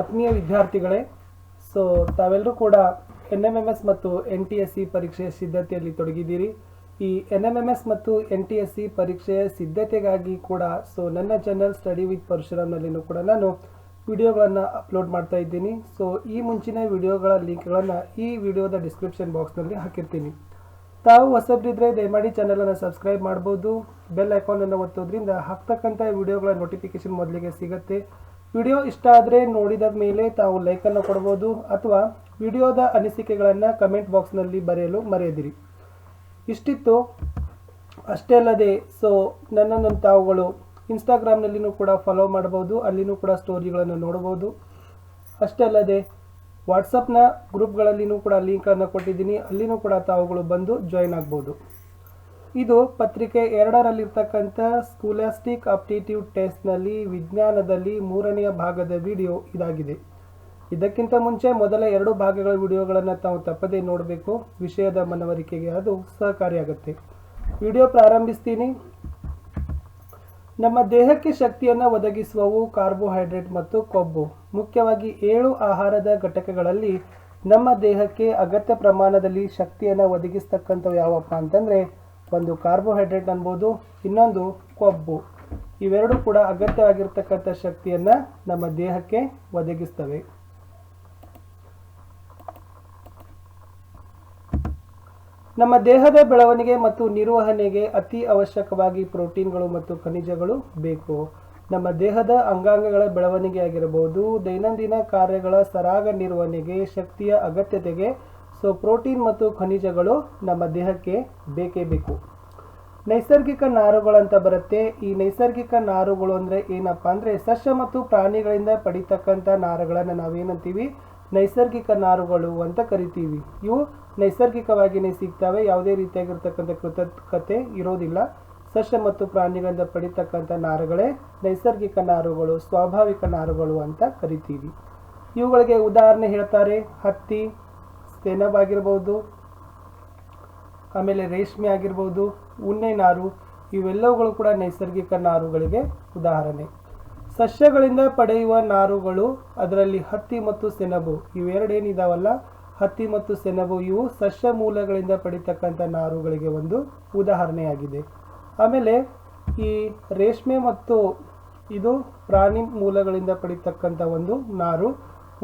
ಆತ್ಮೀಯ ವಿದ್ಯಾರ್ಥಿಗಳೇ, ಸೊ ತಾವೆಲ್ಲರೂ ಕೂಡ ಎನ್ ಎಂ ಎಂ ಎಸ್ ಮತ್ತು ಎನ್ ಟಿ ಎಸ್ ಸಿ ಪರೀಕ್ಷೆಯ ಸಿದ್ಧತೆಯಲ್ಲಿ ತೊಡಗಿದ್ದೀರಿ. ಈ ಎನ್ ಎಂ ಎಂ ಎಸ್ ಮತ್ತು ಎನ್ ಟಿ ಎಸ್ ಸಿ ಪರೀಕ್ಷೆಯ ಸಿದ್ಧತೆಗಾಗಿ ಕೂಡ, ಸೊ ನನ್ನ ಚಾನಲ್ ಸ್ಟಡಿ ವಿತ್ ಪರಶುರಾಮ್ನಲ್ಲಿನೂ ಕೂಡ ನಾನು ವಿಡಿಯೋಗಳನ್ನು ಅಪ್ಲೋಡ್ ಮಾಡ್ತಾ ಇದ್ದೀನಿ. ಸೊ ಈ ಮುಂಚಿನ ವಿಡಿಯೋಗಳ ಲಿಂಕ್ಗಳನ್ನು ಈ ವಿಡಿಯೋದ ಡಿಸ್ಕ್ರಿಪ್ಷನ್ ಬಾಕ್ಸ್ನಲ್ಲಿ ಹಾಕಿರ್ತೀನಿ. ತಾವು ಹೊಸಬ್ರಿದ್ರೆ ದಯಮಾಡಿ ಚಾನಲನ್ನು ಸಬ್ಸ್ಕ್ರೈಬ್ ಮಾಡ್ಬೋದು. ಬೆಲ್ ಐಕಾನನ್ನು ಒತ್ತೋದ್ರಿಂದ ಹಾಕ್ತಕ್ಕಂಥ ವಿಡಿಯೋಗಳ ನೋಟಿಫಿಕೇಶನ್ ಮೊದಲಿಗೆ ಸಿಗುತ್ತೆ. ವಿಡಿಯೋ ಇಷ್ಟ ಆದರೆ ನೋಡಿದ ಮೇಲೆ ತಾವು ಲೈಕನ್ನು ಕೊಡ್ಬೋದು ಅಥವಾ ವಿಡಿಯೋದ ಅನಿಸಿಕೆಗಳನ್ನು ಕಮೆಂಟ್ ಬಾಕ್ಸ್ನಲ್ಲಿ ಬರೆಯಲು ಮರೆಯದಿರಿ. ಇಷ್ಟಿತ್ತು. ಅಷ್ಟೇ ಅಲ್ಲದೆ ಸೊ ನನ್ನನ್ನು ತಾವುಗಳು ಇನ್ಸ್ಟಾಗ್ರಾಮ್ನಲ್ಲಿನೂ ಕೂಡ ಫಾಲೋ ಮಾಡ್ಬೋದು ಅಲ್ಲಿನೂ ಕೂಡ ಸ್ಟೋರಿಗಳನ್ನು ನೋಡ್ಬೋದು ಅಷ್ಟೇ ಅಲ್ಲದೆ ವಾಟ್ಸಪ್ನ ಗ್ರೂಪ್ಗಳಲ್ಲಿನೂ ಕೂಡ ಲಿಂಕನ್ನು ಕೊಟ್ಟಿದ್ದೀನಿ, ಅಲ್ಲಿನೂ ಕೂಡ ತಾವುಗಳು ಬಂದು ಜಾಯಿನ್ ಆಗ್ಬೋದು. ಇದು ಪತ್ರಿಕೆ ಎರಡರಲ್ಲಿರ್ತಕ್ಕಂಥ ಸ್ಕೂಲಾಸ್ಟಿಕ್ ಅಪ್ಟಿಟ್ಯೂಡ್ ಟೆಸ್ಟ್ನಲ್ಲಿ ವಿಜ್ಞಾನದಲ್ಲಿ ಮೂರನೆಯ ಭಾಗದ ವಿಡಿಯೋ ಇದಾಗಿದೆ. ಇದಕ್ಕಿಂತ ಮುಂಚೆ ಮೊದಲ ಎರಡು ಭಾಗಗಳ ವಿಡಿಯೋಗಳನ್ನು ತಾವು ತಪ್ಪದೇ ನೋಡಬೇಕು. ವಿಷಯದ ಮನವರಿಕೆಗೆ ಅದು ಸಹಕಾರಿಯಾಗುತ್ತೆ. ವಿಡಿಯೋ ಪ್ರಾರಂಭಿಸ್ತೀನಿ. ನಮ್ಮ ದೇಹಕ್ಕೆ ಶಕ್ತಿಯನ್ನು ಒದಗಿಸುವವು ಕಾರ್ಬೋಹೈಡ್ರೇಟ್ ಮತ್ತು ಕೊಬ್ಬು. ಮುಖ್ಯವಾಗಿ ಏಳು ಆಹಾರದ ಘಟಕಗಳಲ್ಲಿ ನಮ್ಮ ದೇಹಕ್ಕೆ ಅಗತ್ಯ ಪ್ರಮಾಣದಲ್ಲಿ ಶಕ್ತಿಯನ್ನು ಒದಗಿಸ್ತಕ್ಕಂಥವು ಯಾವಪ್ಪ ಅಂತಂದರೆ ಒಂದು ಕಾರ್ಬೋಹೈಡ್ರೇಟ್ ಅನ್ಬೋದು, ಇನ್ನೊಂದು ಕೊಬ್ಬು. ಇವೆರಡು ಕೂಡ ಅಗತ್ಯವಾಗಿರ್ತಕ್ಕಂಥ ಶಕ್ತಿಯನ್ನು ನಮ್ಮ ದೇಹಕ್ಕೆ ಒದಗಿಸ್ತವೆ. ನಮ್ಮ ದೇಹದ ಬೆಳವಣಿಗೆ ಮತ್ತು ನಿರ್ವಹಣೆಗೆ ಅತಿ ಅವಶ್ಯಕವಾಗಿ ಪ್ರೋಟೀನ್ಗಳು ಮತ್ತು ಖನಿಜಗಳು ಬೇಕು. ನಮ್ಮ ದೇಹದ ಅಂಗಾಂಗಗಳ ಬೆಳವಣಿಗೆ ಆಗಿರಬಹುದು ದೈನಂದಿನ ಕಾರ್ಯಗಳ ಸರಾಗ ನಿರ್ವಹಣೆಗೆ ಶಕ್ತಿಯ ಅಗತ್ಯತೆಗೆ ಸೊ ಪ್ರೋಟೀನ್ ಮತ್ತು ಖನಿಜಗಳು ನಮ್ಮ ದೇಹಕ್ಕೆ ಬೇಕೇ ಬೇಕು. ನೈಸರ್ಗಿಕ ನಾರುಗಳಂತ ಬರುತ್ತೆ. ಈ ನೈಸರ್ಗಿಕ ನಾರುಗಳು ಅಂದರೆ ಏನಪ್ಪ ಅಂದರೆ ಸಸ್ಯ ಮತ್ತು ಪ್ರಾಣಿಗಳಿಂದ ಪಡಿತಕ್ಕಂಥ ನಾರುಗಳನ್ನು ನಾವೇನಂತೀವಿ? ನೈಸರ್ಗಿಕ ನಾರುಗಳು ಅಂತ ಕರಿತೀವಿ. ಇವು ನೈಸರ್ಗಿಕವಾಗಿಯೇ ಸಿಗ್ತವೆ. ಯಾವುದೇ ರೀತಿಯಾಗಿರ್ತಕ್ಕಂಥ ಕೃತಕತೆ ಇರೋದಿಲ್ಲ. ಸಸ್ಯ ಮತ್ತು ಪ್ರಾಣಿಗಳಿಂದ ಪಡಿತಕ್ಕಂಥ ನಾರುಗಳೇ ನೈಸರ್ಗಿಕ ನಾರುಗಳು, ಸ್ವಾಭಾವಿಕ ನಾರುಗಳು ಅಂತ ಕರಿತೀವಿ. ಇವುಗಳಿಗೆ ಉದಾಹರಣೆ ಹೇಳ್ತಾರೆ. ಹತ್ತಿ ಸೆಣಬಾಗಿರ್ಬೋದು ಆಮೇಲೆ ರೇಷ್ಮೆ ಆಗಿರ್ಬೋದು, ಉಣ್ಣೆ ನಾರು, ಇವೆಲ್ಲವುಗಳು ಕೂಡ ನೈಸರ್ಗಿಕ ನಾರುಗಳಿಗೆ ಉದಾಹರಣೆ. ಸಸ್ಯಗಳಿಂದ ಪಡೆಯುವ ನಾರುಗಳು ಅದರಲ್ಲಿ ಹತ್ತಿ ಮತ್ತು ಸೆಣಬು ಇವೆರಡೇನಿದಾವಲ್ಲ ಹತ್ತಿ ಮತ್ತು ಸೆಣಬು, ಇವು ಸಸ್ಯ ಮೂಲಗಳಿಂದ ಪಡಿತಕ್ಕಂಥ ನಾರುಗಳಿಗೆ ಒಂದು ಉದಾಹರಣೆಯಾಗಿದೆ. ಆಮೇಲೆ ಈ ರೇಷ್ಮೆ ಮತ್ತು ಇದು ಪ್ರಾಣಿ ಮೂಲಗಳಿಂದ ಪಡಿತಕ್ಕಂಥ ಒಂದು ನಾರು,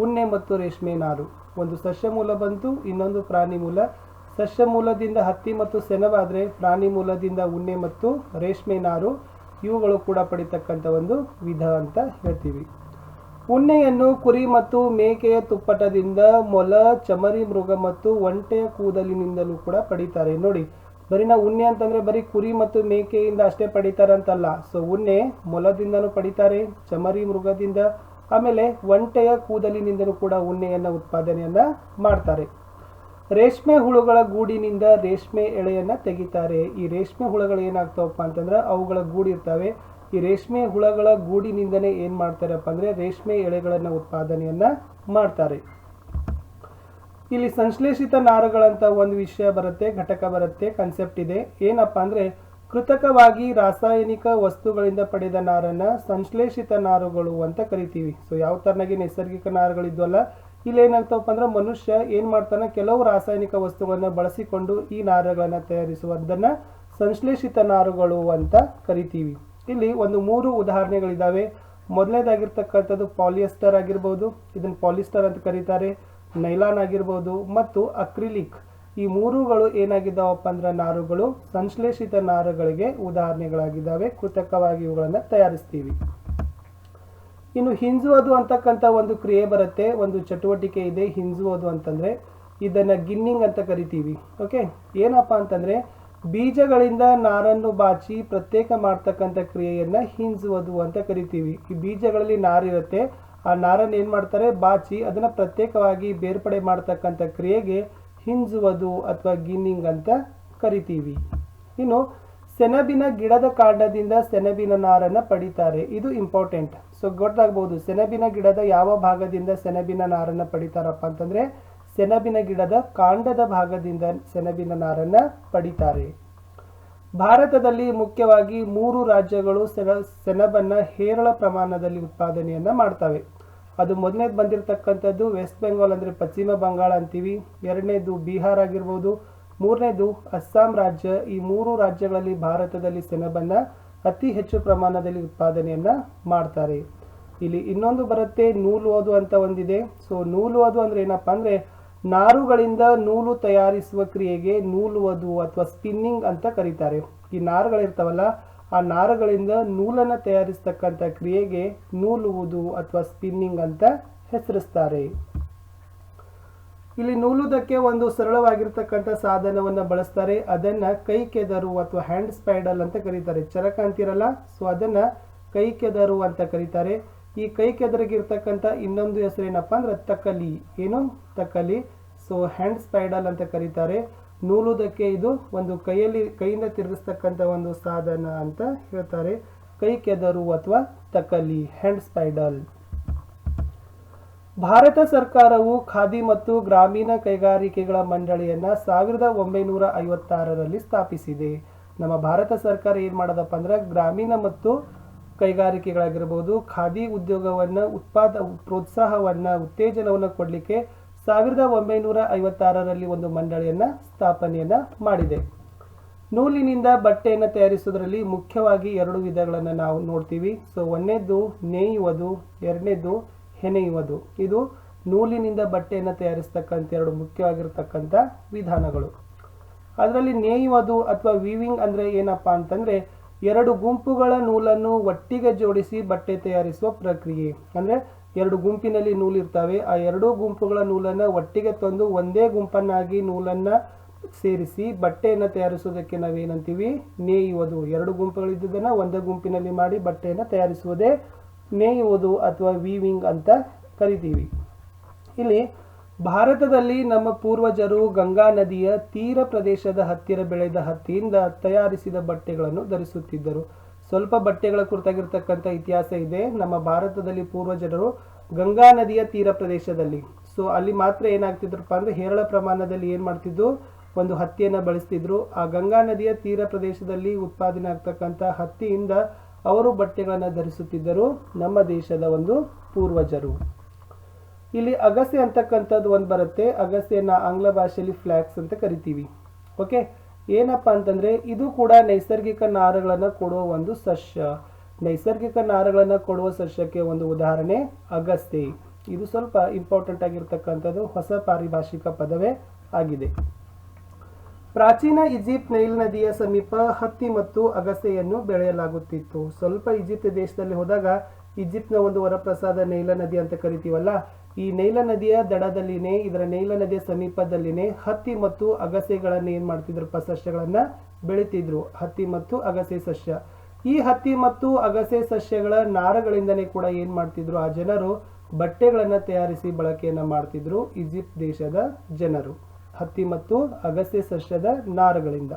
ಉಣ್ಣೆ ಮತ್ತು ರೇಷ್ಮೆ ನಾರು. ಒಂದು ಸಸ್ಯ ಮೂಲ ಬಂತು, ಇನ್ನೊಂದು ಪ್ರಾಣಿ ಮೂಲ ಸಸ್ಯ ಮೂಲದಿಂದ ಹತ್ತಿ ಮತ್ತು ಸೆಣವಾದರೆ ಪ್ರಾಣಿ ಮೂಲದಿಂದ ಉಣ್ಣೆ ಮತ್ತು ರೇಷ್ಮೆ ನಾರು, ಇವುಗಳು ಕೂಡ ಪಡಿತಕ್ಕಂಥ ಒಂದು ವಿಧ ಅಂತ ಹೇಳ್ತೀವಿ. ಉಣ್ಣೆಯನ್ನು ಕುರಿ ಮತ್ತು ಮೇಕೆಯ ತುಪ್ಪಟದಿಂದ ಮೊಲ, ಚಮರಿ, ಮೃಗ ಮತ್ತು ಒಂಟೆಯ ಕೂದಲಿನಿಂದಲೂ ಕೂಡ ಪಡಿತಾರೆ. ನೋಡಿ, ಬರೀ ನಾವು ಉಣ್ಣೆ ಅಂತಂದರೆ ಬರೀ ಕುರಿ ಮತ್ತು ಮೇಕೆಯಿಂದ ಅಷ್ಟೇ ಪಡಿತಾರೆ ಅಂತಲ್ಲ ಸೊ ಉಣ್ಣೆ ಮೊಲದಿಂದನೂ ಪಡಿತಾರೆ, ಚಮರಿ, ಮೃಗದಿಂದ ಆಮೇಲೆ ಒಂಟೆಯ ಕೂದಲಿನಿಂದಲೂ ಕೂಡ ಉಣ್ಣೆಯನ್ನ ಉತ್ಪಾದನೆಯನ್ನ ಮಾಡ್ತಾರೆ. ರೇಷ್ಮೆ ಹುಳುಗಳ ಗೂಡಿನಿಂದ ರೇಷ್ಮೆ ಎಳೆಯನ್ನ ತೆಗಿತಾರೆ. ಈ ರೇಷ್ಮೆ ಹುಳುಗಳು ಏನಾಗ್ತಾವಪ್ಪ ಅಂತಂದ್ರೆ ಅವುಗಳ ಗೂಡಿರ್ತವೆ ಈ ರೇಷ್ಮೆ ಹುಳಗಳ ಗೂಡಿನಿಂದನೇ ಏನು ಮಾಡ್ತಾರಪ್ಪ ಅಂದ್ರೆ ರೇಷ್ಮೆ ಎಳೆಗಳನ್ನು ಉತ್ಪಾದನೆಯನ್ನ ಮಾಡ್ತಾರೆ. ಇಲ್ಲಿ ಸಂಶ್ಲೇಷಿತ ನಾರುಗಳಂತ ಒಂದು ವಿಷಯ ಬರುತ್ತೆ, ಘಟಕ ಬರುತ್ತೆ ಕನ್ಸೆಪ್ಟ್ ಇದೆ. ಏನಪ್ಪ ಅಂದ್ರೆ ಕೃತಕವಾಗಿ ರಾಸಾಯನಿಕ ವಸ್ತುಗಳಿಂದ ಪಡೆದ ನಾರನ್ನ ಸಂಶ್ಲೇಷಿತ ನಾರುಗಳು ಅಂತ ಕರಿತೀವಿ. ಸೊ ಯಾವ ತರನಾಗಿ ನೈಸರ್ಗಿಕ ನಾರುಗಳಿದ್ವಲ್ಲ ಇಲ್ಲಿ ಏನಾಗ್ತಾವಪ್ಪ ಅಂದ್ರೆ ಮನುಷ್ಯ ಏನ್ ಮಾಡ್ತಾನೆ, ಕೆಲವು ರಾಸಾಯನಿಕ ವಸ್ತುಗಳನ್ನ ಬಳಸಿಕೊಂಡು ಈ ನಾರುಗಳನ್ನ ತಯಾರಿಸುವುದನ್ನ ಸಂಶ್ಲೇಷಿತ ನಾರುಗಳು ಅಂತ ಕರಿತೀವಿ. ಇಲ್ಲಿ ಒಂದು ಮೂರು ಉದಾಹರಣೆಗಳಿದ್ದಾವೆ ಮೊದಲನೇದಾಗಿರ್ತಕ್ಕಂಥದ್ದು ಪಾಲಿಯೆಸ್ಟರ್ ಆಗಿರ್ಬೋದು, ಇದನ್ನ ಪಾಲಿಸ್ಟರ್ ಅಂತ ಕರೀತಾರೆ, ನೈಲಾನ್ ಆಗಿರ್ಬೋದು, ಮತ್ತು ಅಕ್ರಿಲಿಕ್. ಈ ಮೂರುಗಳು ಏನಾಗಿದ್ದಾವಪ್ಪ ಅಂದ್ರೆ ನಾರುಗಳು. ಸಂಶ್ಲೇಷಿತ ನಾರುಗಳಿಗೆ ಉದಾಹರಣೆಗಳಾಗಿದ್ದಾವೆ. ಕೃತಕವಾಗಿ ಇವುಗಳನ್ನು ತಯಾರಿಸ್ತೀವಿ. ಇನ್ನು ಹಿಂಜುವುದು ಅಂತಕ್ಕಂಥ ಒಂದು ಕ್ರಿಯೆ ಬರುತ್ತೆ. ಒಂದು ಚಟುವಟಿಕೆ ಇದೆ. ಹಿಂಜುವುದು ಅಂತಂದ್ರೆ ಇದನ್ನ ಗಿನ್ನಿಂಗ್ ಅಂತ ಕರಿತೀವಿ. ಓಕೆ ಏನಪ್ಪಾ ಅಂತಂದ್ರೆ ಬೀಜಗಳಿಂದ ನಾರನ್ನು ಬಾಚಿ ಪ್ರತ್ಯೇಕ ಮಾಡ್ತಕ್ಕಂಥ ಕ್ರಿಯೆಯನ್ನ ಹಿಂಜುವುದು ಅಂತ ಕರಿತೀವಿ. ಈ ಬೀಜಗಳಲ್ಲಿ ನಾರಿರುತ್ತೆ. ಆ ನಾರನ್ನು ಏನು ಮಾಡ್ತಾರೆ? ಬಾಚಿ ಅದನ್ನ ಪ್ರತ್ಯೇಕವಾಗಿ ಬೇರ್ಪಡೆ ಮಾಡ್ತಕ್ಕಂಥ ಕ್ರಿಯೆಗೆ ಹಿಂಜುವುದು ಅಥವಾ ಗಿನ್ನಿಂಗ್ ಅಂತ ಕರಿತೀವಿ. ಇನ್ನು ಸೆಣಬಿನ ಗಿಡದ ಕಾಂಡದಿಂದ ಸೆಣಬಿನ ನಾರನ್ನು ಪಡಿತಾರೆ. ಇದು ಇಂಪಾರ್ಟೆಂಟ್ ಸೊ ಗೊತ್ತಾಗ್ಬೋದು ಸೆಣಬಿನ ಗಿಡದ ಯಾವ ಭಾಗದಿಂದ ಸೆಣಬಿನ ನಾರನ್ನು ಪಡಿತಾರಪ್ಪ ಅಂತಂದ್ರೆ ಸೆಣಬಿನ ಗಿಡದ ಕಾಂಡದ ಭಾಗದಿಂದ ಸೆಣಬಿನ ನಾರನ್ನು ಪಡಿತಾರೆ. ಭಾರತದಲ್ಲಿ ಮುಖ್ಯವಾಗಿ ಮೂರು ರಾಜ್ಯಗಳು ಸೆಣ, ಸೆಣಬನ್ನು ಹೇರಳ ಪ್ರಮಾಣದಲ್ಲಿ ಉತ್ಪಾದನೆಯನ್ನ ಮಾಡ್ತವೆ. ಅದು ಮೊದಲನೇದು ಬಂದಿರತಕ್ಕಂಥದ್ದು ವೆಸ್ಟ್ ಬೆಂಗಾಲ್ ಅಂದರೆ ಪಶ್ಚಿಮ ಬಂಗಾಳ ಅಂತೀವಿ. ಎರಡನೇದು ಬಿಹಾರ್ ಆಗಿರ್ಬೋದು. ಮೂರನೇದು ಅಸ್ಸಾಂ ರಾಜ್ಯ. ಈ ಮೂರು ರಾಜ್ಯಗಳಲ್ಲಿ ಭಾರತದಲ್ಲಿ ಸೆಣಬನ್ನು ಅತಿ ಹೆಚ್ಚು ಪ್ರಮಾಣದಲ್ಲಿ ಉತ್ಪಾದನೆಯನ್ನು ಮಾಡ್ತಾರೆ. ಇಲ್ಲಿ ಇನ್ನೊಂದು ಬರುತ್ತೆ ನೂಲು ಓದು ಅಂತ ಒಂದಿದೆ. ಸೊ ನೂಲು ಓದು ಅಂದ್ರೆ ಏನಪ್ಪಾ ಅಂದ್ರೆ ನಾರುಗಳಿಂದ ನೂಲು ತಯಾರಿಸುವ ಕ್ರಿಯೆಗೆ ನೂಲು ಓದು ಅಥವಾ ಸ್ಪಿನ್ನಿಂಗ್ ಅಂತ ಕರೀತಾರೆ. ಈ ನಾರುಗಳಿರ್ತಾವಲ್ಲ ಆ ನಾರುಗಳಿಂದ ನೂಲನ್ನು ತಯಾರಿಸ್ತಕ್ಕಂಥ ಕ್ರಿಯೆಗೆ ನೂಲುವುದು ಅಥವಾ ಸ್ಪಿನ್ನಿಂಗ್ ಅಂತ ಹೆಸರಿಸ್ತಾರೆ. ಇಲ್ಲಿ ನೂಲುವುದಕ್ಕೆ ಒಂದು ಸರಳವಾಗಿರ್ತಕ್ಕಂಥ ಸಾಧನವನ್ನು ಬಳಸ್ತಾರೆ. ಅದನ್ನು ಕೈ ಕೆದರು ಅಥವಾ ಹ್ಯಾಂಡ್ ಸ್ಪೈಡಲ್ ಅಂತ ಕರೀತಾರೆ. ಚರಕ ಅಂತಿರಲ್ಲ ಸೊ ಅದನ್ನು ಕೈ ಕೆದರು ಅಂತ ಕರೀತಾರೆ. ಈ ಕೈ ಕೆದರಿಗಿರ್ತಕ್ಕಂಥ ಇನ್ನೊಂದು ಹೆಸರು ಏನಪ್ಪಾ ಅಂದ್ರೆ ತಕಲಿ. ಏನು? ತಕಲಿ. ಸೊ ಹ್ಯಾಂಡ್ ಸ್ಪೈಡಲ್ ಅಂತ ಕರೀತಾರೆ. ನೂಲುವುದಕ್ಕೆ ಇದು ಒಂದು ಕೈಯಲ್ಲಿ, ಕೈಯಿಂದ ತಿರುಗಿಸ್ತಕ್ಕಂಥ ಒಂದು ಸಾಧನ ಅಂತ ಹೇಳ್ತಾರೆ. ಕೈ ಕೆದರು ಅಥವಾ ತಕಲಿ ಹ್ಯಾಂಡ್ ಸ್ಪೈಡಲ್ ಭಾರತ ಸರ್ಕಾರವು ಖಾದಿ ಮತ್ತು ಗ್ರಾಮೀಣ ಕೈಗಾರಿಕೆಗಳ ಮಂಡಳಿಯನ್ನ ಸಾವಿರದ ಒಂಬೈನೂರ ಐವತ್ತಾರರಲ್ಲಿ ಸ್ಥಾಪಿಸಿದೆ. ನಮ್ಮ ಭಾರತ ಸರ್ಕಾರ ಏನು ಮಾಡೋದಪ್ಪ ಅಂದ್ರೆ ಗ್ರಾಮೀಣ ಮತ್ತು ಕೈಗಾರಿಕೆಗಳಾಗಿರ್ಬೋದು, ಖಾದಿ ಉದ್ಯೋಗವನ್ನ ಉತ್ಪಾದ, ಪ್ರೋತ್ಸಾಹವನ್ನ, ಉತ್ತೇಜನವನ್ನು ಕೊಡಲಿಕ್ಕೆ ಸಾವಿರದ ಒಂಬೈನೂರ ಐವತ್ತಾರರಲ್ಲಿ ಒಂದು ಮಂಡಳಿಯನ್ನು ಸ್ಥಾಪನೆಯನ್ನು ಮಾಡಿದೆ. ನೂಲಿನಿಂದ ಬಟ್ಟೆಯನ್ನು ತಯಾರಿಸುವುದರಲ್ಲಿ ಮುಖ್ಯವಾಗಿ ಎರಡು ವಿಧಗಳನ್ನು ನಾವು ನೋಡ್ತೀವಿ. ಸೊ ಒಂದನೇದು ನೇಯುವುದು, ಎರಡನೇದು ಹೆಣೆಯುವುದು. ಇದು ನೂಲಿನಿಂದ ಬಟ್ಟೆಯನ್ನು ತಯಾರಿಸ್ತಕ್ಕಂಥ ಎರಡು ಮುಖ್ಯವಾಗಿರ್ತಕ್ಕಂಥ ವಿಧಾನಗಳು. ಅದರಲ್ಲಿ ನೇಯುವುದು ಅಥವಾ ವೀವಿಂಗ್ ಅಂದರೆ ಏನಪ್ಪ ಅಂತಂದರೆ ಎರಡು ಗುಂಪುಗಳ ನೂಲನ್ನು ಒಟ್ಟಿಗೆ ಜೋಡಿಸಿ ಬಟ್ಟೆ ತಯಾರಿಸುವ ಪ್ರಕ್ರಿಯೆ. ಅಂದ್ರೆ ಎರಡು ಗುಂಪಿನಲ್ಲಿ ನೂಲಿರ್ತವೆ. ಆ ಎರಡೂ ಗುಂಪುಗಳ ನೂಲನ್ನ ಒಟ್ಟಿಗೆ ತಂದು ಒಂದೇ ಗುಂಪನ್ನಾಗಿ ನೂಲನ್ನ ಸೇರಿಸಿ ಬಟ್ಟೆಯನ್ನು ತಯಾರಿಸುವುದಕ್ಕೆ ನಾವೇನಂತೀವಿ? ನೇಯುವುದು. ಎರಡು ಗುಂಪುಗಳಿದ್ದುದನ್ನ ಒಂದೇ ಗುಂಪಿನಲ್ಲಿ ಮಾಡಿ ಬಟ್ಟೆಯನ್ನು ತಯಾರಿಸುವುದೇ ನೇಯುವುದು ಅಥವಾ ವೀವಿಂಗ್ ಅಂತ ಕರಿತೀವಿ. ಇಲ್ಲಿ ಭಾರತದಲ್ಲಿ ನಮ್ಮ ಪೂರ್ವಜರು ಗಂಗಾ ನದಿಯ ತೀರ ಪ್ರದೇಶದ ಹತ್ತಿರ ಬೆಳೆದ ಹತ್ತಿಯಿಂದ ತಯಾರಿಸಿದ ಬಟ್ಟೆಗಳನ್ನು ಧರಿಸುತ್ತಿದ್ದರು. ಸ್ವಲ್ಪ ಬಟ್ಟೆಗಳ ಕುರಿತಾಗಿರ್ತಕ್ಕಂಥ ಇತಿಹಾಸ ಇದೆ. ನಮ್ಮ ಭಾರತದಲ್ಲಿ ಪೂರ್ವಜರು ಗಂಗಾ ನದಿಯ ತೀರ ಪ್ರದೇಶದಲ್ಲಿ. ಸೊ ಅಲ್ಲಿ ಮಾತ್ರ ಏನಾಗ್ತಿದ್ರಪ್ಪ ಅಂದ್ರೆ ಹೇರಳ ಪ್ರಮಾಣದಲ್ಲಿ ಏನು ಮಾಡ್ತಿದ್ರು ಒಂದು ಹತ್ತಿಯನ್ನು ಬಳಸ್ತಿದ್ರು. ಆ ಗಂಗಾ ನದಿಯ ತೀರ ಪ್ರದೇಶದಲ್ಲಿ ಉತ್ಪಾದನೆ ಆಗ್ತಕ್ಕಂಥ ಹತ್ತಿಯಿಂದ ಅವರು ಬಟ್ಟೆಗಳನ್ನು ಧರಿಸುತ್ತಿದ್ದರು. ನಮ್ಮ ದೇಶದ ಒಂದು ಪೂರ್ವಜರು. ಇಲ್ಲಿ ಅಗಸೆ ಅಂತಕ್ಕಂಥದ್ದು ಒಂದು ಬರುತ್ತೆ. ಅಗಸೆಯನ್ನು ಆಂಗ್ಲ ಭಾಷೆಯಲ್ಲಿ ಫ್ಲ್ಯಾಕ್ಸ್ ಅಂತ ಕರಿತೀವಿ. ಓಕೆ ಏನಪ್ಪಾ ಅಂತಂದ್ರೆ ಇದು ಕೂಡ ನೈಸರ್ಗಿಕ ನಾರುಗಳನ್ನು ಕೊಡುವ ಒಂದು ಸಸ್ಯ. ನೈಸರ್ಗಿಕ ನಾರುಗಳನ್ನು ಕೊಡುವ ಸಸ್ಯಕ್ಕೆ ಒಂದು ಉದಾಹರಣೆ ಅಗಸ್ತಿ ಇದು ಸ್ವಲ್ಪ ಇಂಪಾರ್ಟೆಂಟ್ ಆಗಿರ್ತಕ್ಕಂಥದ್ದು ಹೊಸ ಪಾರಿಭಾಷಿಕ ಪದವೇ ಆಗಿದೆ. ಪ್ರಾಚೀನ ಈಜಿಪ್ಟ್ ನೈಲ್ ನದಿಯ ಸಮೀಪ ಹತ್ತಿ ಮತ್ತು ಅಗಸೆಯನ್ನು ಬೆಳೆಯಲಾಗುತ್ತಿತ್ತು. ಸ್ವಲ್ಪ ಈಜಿಪ್ಟ್ ದೇಶದಲ್ಲಿ ಹೋದಾಗ ಈಜಿಪ್ಟ್ನ ಒಂದು ವರಪ್ರಸಾದ ನೈಲ ನದಿ ಅಂತ ಕರಿತೀವಲ್ಲ, ಈ ನೈಲ ನದಿಯ ದಡದಲ್ಲಿನೇ, ಇದರ ನೈಲ ನದಿಯ ಸಮೀಪದಲ್ಲಿನೇ ಹತ್ತಿ ಮತ್ತು ಅಗಸೆಗಳನ್ನ ಏನು ಮಾಡ್ತಿದ್ರು? ಸಸ್ಯಗಳನ್ನ ಬೆಳಿತಿದ್ರು. ಹತ್ತಿ ಮತ್ತು ಅಗಸೆ ಸಸ್ಯ. ಈ ಹತ್ತಿ ಮತ್ತು ಅಗಸೆ ಸಸ್ಯಗಳ ನಾರಗಳಿಂದನೇ ಕೂಡ ಏನು ಮಾಡ್ತಿದ್ರು? ಆ ಜನರು ಬಟ್ಟೆಗಳನ್ನ ತಯಾರಿಸಿ ಬಳಕೆಯನ್ನ ಮಾಡ್ತಿದ್ರು ಈಜಿಪ್ಟ್ ದೇಶದ ಜನರು. ಹತ್ತಿ ಮತ್ತು ಅಗಸೆ ಸಸ್ಯದ ನಾರಗಳಿಂದ.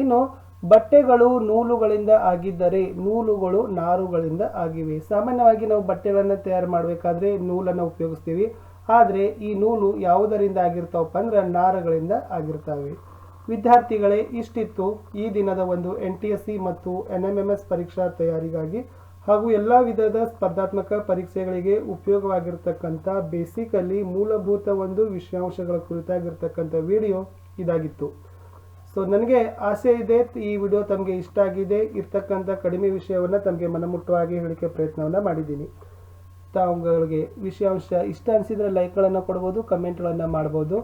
ಇನ್ನು ಬಟ್ಟೆಗಳು ನೂಲುಗಳಿಂದ ಆಗಿದ್ದರೆ ನೂಲುಗಳು ನಾರುಗಳಿಂದ ಆಗಿವೆ. ಸಾಮಾನ್ಯವಾಗಿ ನಾವು ಬಟ್ಟೆಗಳನ್ನು ತಯಾರು ಮಾಡಬೇಕಾದ್ರೆ ನೂಲನ್ನು ಉಪಯೋಗಿಸ್ತೀವಿ. ಆದರೆ ಈ ನೂಲು ಯಾವುದರಿಂದ ಆಗಿರ್ತಾವಪ್ಪ ಅಂದ್ರೆ ನಾರುಗಳಿಂದ ಆಗಿರ್ತವೆ. ವಿದ್ಯಾರ್ಥಿಗಳೇ, ಇಷ್ಟಿತ್ತು ಈ ದಿನದ ಒಂದು ಎನ್ ಟಿ ಎಸ್ ಸಿ ಮತ್ತು ಎನ್ ಎಂ ಎಂ ಎಸ್ ಪರೀಕ್ಷಾ ತಯಾರಿಗಾಗಿ ಹಾಗೂ ಎಲ್ಲ ವಿಧದ ಸ್ಪರ್ಧಾತ್ಮಕ ಪರೀಕ್ಷೆಗಳಿಗೆ ಉಪಯೋಗವಾಗಿರ್ತಕ್ಕಂಥ ಬೇಸಿಕಲ್ಲಿ ಮೂಲಭೂತ ಒಂದು ವಿಷಯಾಂಶಗಳ ಕುರಿತಾಗಿರ್ತಕ್ಕಂಥ ವಿಡಿಯೋ ಇದಾಗಿತ್ತು. ಸೊ ನನಗೆ ಆಸೆ ಇದೆ, ಈ ವಿಡಿಯೋ ತಮಗೆ ಇಷ್ಟ ಆಗಿದೆ, ಇರ್ತಕ್ಕಂಥ ಕಡಿಮೆ ವಿಷಯವನ್ನು ತಮಗೆ ಮನಮುಟ್ಟವಾಗಿ ಹೇಳಿಕೆ ಪ್ರಯತ್ನವನ್ನು ಮಾಡಿದ್ದೀನಿ. ತಾವುಗಳಿಗೆ ವಿಷಯಾಂಶ ಇಷ್ಟ ಅನಿಸಿದರೆ ಲೈಕ್ಗಳನ್ನು ಕೊಡ್ಬೋದು ಕಮೆಂಟ್ಗಳನ್ನು ಮಾಡ್ಬೋದು.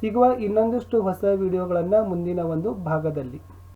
ಸಿಗುವ ಇನ್ನೊಂದಿಷ್ಟು ಹೊಸ ವಿಡಿಯೋಗಳನ್ನು ಮುಂದಿನ ಒಂದು ಭಾಗದಲ್ಲಿ.